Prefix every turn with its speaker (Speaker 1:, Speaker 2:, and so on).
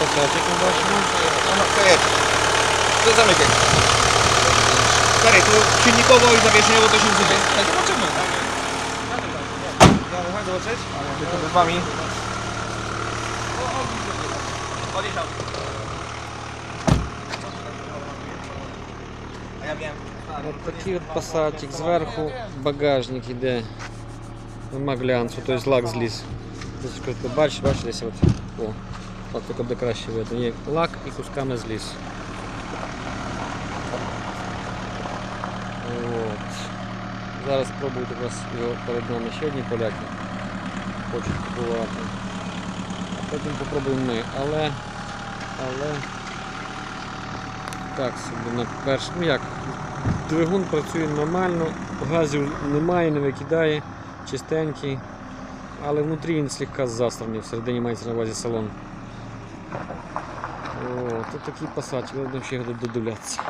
Speaker 1: пасатик ми бачимо.
Speaker 2: Ano, to je. To zamykaj. Stary, tu silnikowo i zawieszenie, bo to się zjdzie. Ale zobaczymy. Ja mogę zobaczyć? Tylko z wami. A ja wiem.
Speaker 1: От такий от пасатик. Зверху багажник іде. Нема глянцу, тобто лак зліз. Десь коли ти бачиш, бачиш десь от. О, от так буде краще видно. Лак і кусками зліз. От. Зараз спробують якраз його перед нами ще одні поляки. Хочуть купувати. Потім попробуємо ми. Але. Але. Так собі на першому. Ну як? Двигун працює нормально, газів немає, не викидає, чистенький, але внутрі він слегка застраний, всередині мається на увазі салон. О, тут такий пасач, будемо ще додивлятися.